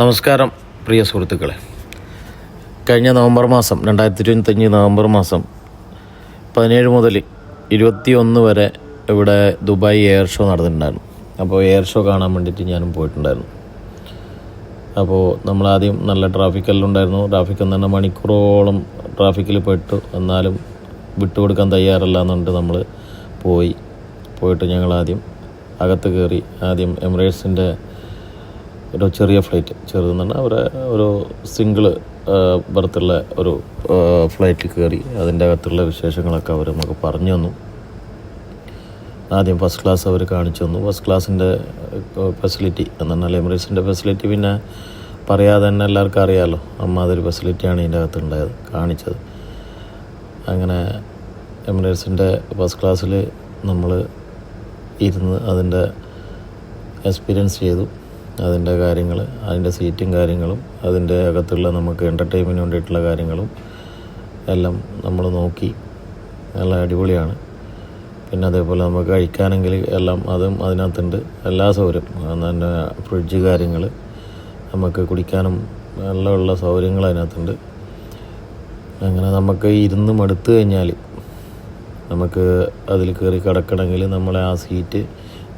നമസ്കാരം പ്രിയ സുഹൃത്തുക്കളെ. കഴിഞ്ഞ നവംബർ മാസം രണ്ടായിരത്തി ഇരുപത്തഞ്ച് നവംബർ മാസം പതിനേഴ് മുതൽ ഇരുപത്തിയൊന്ന് വരെ ഇവിടെ ദുബായ് എയർ ഷോ നടന്നിട്ടുണ്ടായിരുന്നു. അപ്പോൾ എയർ ഷോ കാണാൻ വേണ്ടിയിട്ട് ഞാനും പോയിട്ടുണ്ടായിരുന്നു. അപ്പോൾ നമ്മളാദ്യം നല്ല ട്രാഫിക്കെല്ലാം ഉണ്ടായിരുന്നു. ട്രാഫിക് എന്ന് പറഞ്ഞാൽ മണിക്കൂറോളം ട്രാഫിക്കിൽ പെട്ടു. എന്നാലും വിട്ടുകൊടുക്കാൻ തയ്യാറല്ല എന്നുണ്ട് നമ്മൾ പോയി. പോയിട്ട് ഞങ്ങളാദ്യം അകത്ത് കയറി ആദ്യം എമിറേറ്റ്സിന്റെ ഒരു ചെറിയ ഫ്ലൈറ്റ് ചെറുതെന്ന് പറഞ്ഞാൽ ഒരു സിംഗിൾ ബർത്തുള്ള ഒരു ഫ്ലൈറ്റ് കയറി അതിന്റെ അകത്തുള്ള വിശേഷങ്ങളൊക്കെ അവർ നമുക്ക് പറഞ്ഞു തന്നു. ആദ്യം ഫസ്റ്റ് ക്ലാസ് അവർ കാണിച്ചു തന്നു. ഫസ്റ്റ് ക്ലാസ്സിന്റെ ഫെസിലിറ്റി എന്ന് പറഞ്ഞാൽ എമിറേറ്റ്സിന്റെ ഫെസിലിറ്റി. പിന്നെ പറയാതെ തന്നെ എല്ലാവർക്കും അറിയാമല്ലോ അമ്മ അതൊരു ഫെസിലിറ്റിയാണ് ഇതിന്റെ അകത്ത് ഉണ്ടായത് കാണിച്ചത്. അങ്ങനെ എമിറേറ്റ്സിന്റെ ഫസ്റ്റ് ക്ലാസ്സിൽ നമ്മൾ ഇരുന്ന് അതിന്റെ എക്സ്പീരിയൻസ് ചെയ്തു. അതിന്റെ കാര്യങ്ങൾ അതിന്റെ സീറ്റും കാര്യങ്ങളും അതിന്റെ അകത്തുള്ള നമുക്ക് എന്റർടൈൻമെന്റിന് വേണ്ടിയിട്ടുള്ള കാര്യങ്ങളും എല്ലാം നമ്മൾ നോക്കി നല്ല അടിപൊളിയാണ്. പിന്നെ അതേപോലെ നമുക്ക് കഴിക്കാനെങ്കിൽ എല്ലാം അതും അതിനകത്തുണ്ട്. എല്ലാ സൗകര്യം തന്നെ ഫ്രിഡ്ജ് കാര്യങ്ങൾ നമുക്ക് കുടിക്കാനും എല്ലാം ഉള്ള സൗകര്യങ്ങൾ അതിനകത്തുണ്ട്. അങ്ങനെ നമുക്ക് ഇരുന്ന് മടുത്തു കഴിഞ്ഞാൽ നമുക്ക് അതിൽ കയറി കിടക്കണമെങ്കിൽ നമ്മളെ ആ സീറ്റ്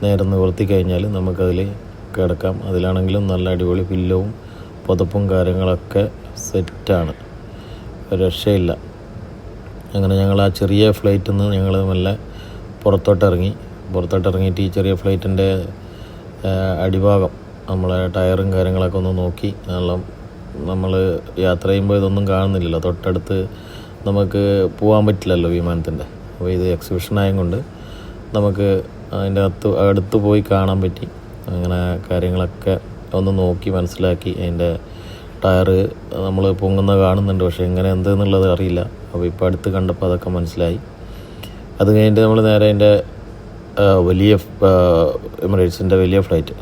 നേരെ നിവർത്തി കഴിഞ്ഞാൽ നമുക്കതിൽ കിടക്കാം അതിലാണെങ്കിലും നല്ല അടിപൊളി പില്ലവും പുതപ്പും കാര്യങ്ങളൊക്കെ സെറ്റാണ്. രക്ഷയില്ല. അങ്ങനെ ഞങ്ങൾ ആ ചെറിയ ഫ്ലൈറ്റിൽ നിന്ന് ഞങ്ങൾ നല്ല പുറത്തോട്ടിറങ്ങി. പുറത്തോട്ടിറങ്ങിയിട്ട് ഈ ചെറിയ ഫ്ലൈറ്റിന്റെ അടിഭാഗം നമ്മളെ ടയറും കാര്യങ്ങളൊക്കെ ഒന്ന് നോക്കി. നല്ല നമ്മൾ യാത്ര ചെയ്യുമ്പോൾ ഇതൊന്നും കാണുന്നില്ലല്ലോ. തൊട്ടടുത്ത് നമുക്ക് പോകാൻ പറ്റില്ലല്ലോ വിമാനത്തിന്റെ. അപ്പോൾ ഇത് എക്സിബിഷൻ ആയതുകൊണ്ട് നമുക്ക് അതിന്റെ അകത്ത് അടുത്ത് പോയി കാണാൻ പറ്റി. അങ്ങനെ കാര്യങ്ങളൊക്കെ ഒന്ന് നോക്കി മനസ്സിലാക്കി അതിന്റെ ടയർ നമ്മൾ പൊങ്ങുന്ന കാണുന്നുണ്ട്. പക്ഷേ എങ്ങനെ എന്തെന്നുള്ളത് അറിയില്ല. അപ്പോൾ ഇപ്പോൾ അടുത്ത് കണ്ടപ്പോൾ അതൊക്കെ മനസ്സിലായി. അത് കഴിഞ്ഞിട്ട് നമ്മൾ നേരെ അതിന്റെ വലിയ എമിറേറ്റ്സിന്റെ വലിയ ഫ്ലൈറ്റ്.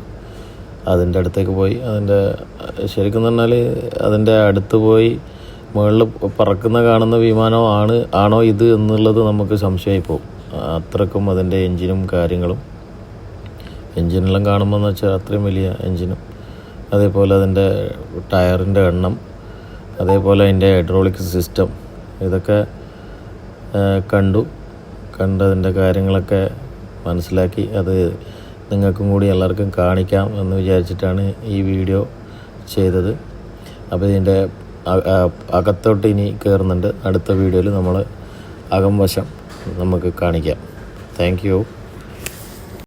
അതിന്റെ അടുത്തേക്ക് പോയി. അതിന്റെ ശരിക്കും പറഞ്ഞാൽ അതിന്റെ അടുത്ത് പോയി മുകളിൽ പറക്കുന്ന കാണുന്ന വിമാനം ആണ് ആണോ ഇത് എന്നുള്ളത് നമുക്ക് സംശയമായി പോകും. അത്രക്കും അതിന്റെ എഞ്ചിനും കാര്യങ്ങളും എൻജിനെല്ലാം കാണുമ്പോൾ എന്ന് വെച്ചാൽ അത്രയും വലിയ എൻജിനും അതേപോലെ അതിന്റെ ടയറിന്റെ എണ്ണം അതേപോലെ അതിന്റെ ഹൈഡ്രോളിക് സിസ്റ്റം ഇതൊക്കെ കണ്ടു. കണ്ടതിന്റെ കാര്യങ്ങളൊക്കെ മനസ്സിലാക്കി. അത് നിങ്ങൾക്കും കൂടി എല്ലാവർക്കും കാണിക്കാം എന്ന് വിചാരിച്ചിട്ടാണ് ഈ വീഡിയോ ചെയ്തത്. അപ്പോൾ ഇതിന്റെ അകത്തോട്ട് ഇനി കയറുന്നുണ്ട് അടുത്ത വീഡിയോയിൽ നമ്മൾ അകം വശം നമുക്ക് കാണിക്കാം. Thank you.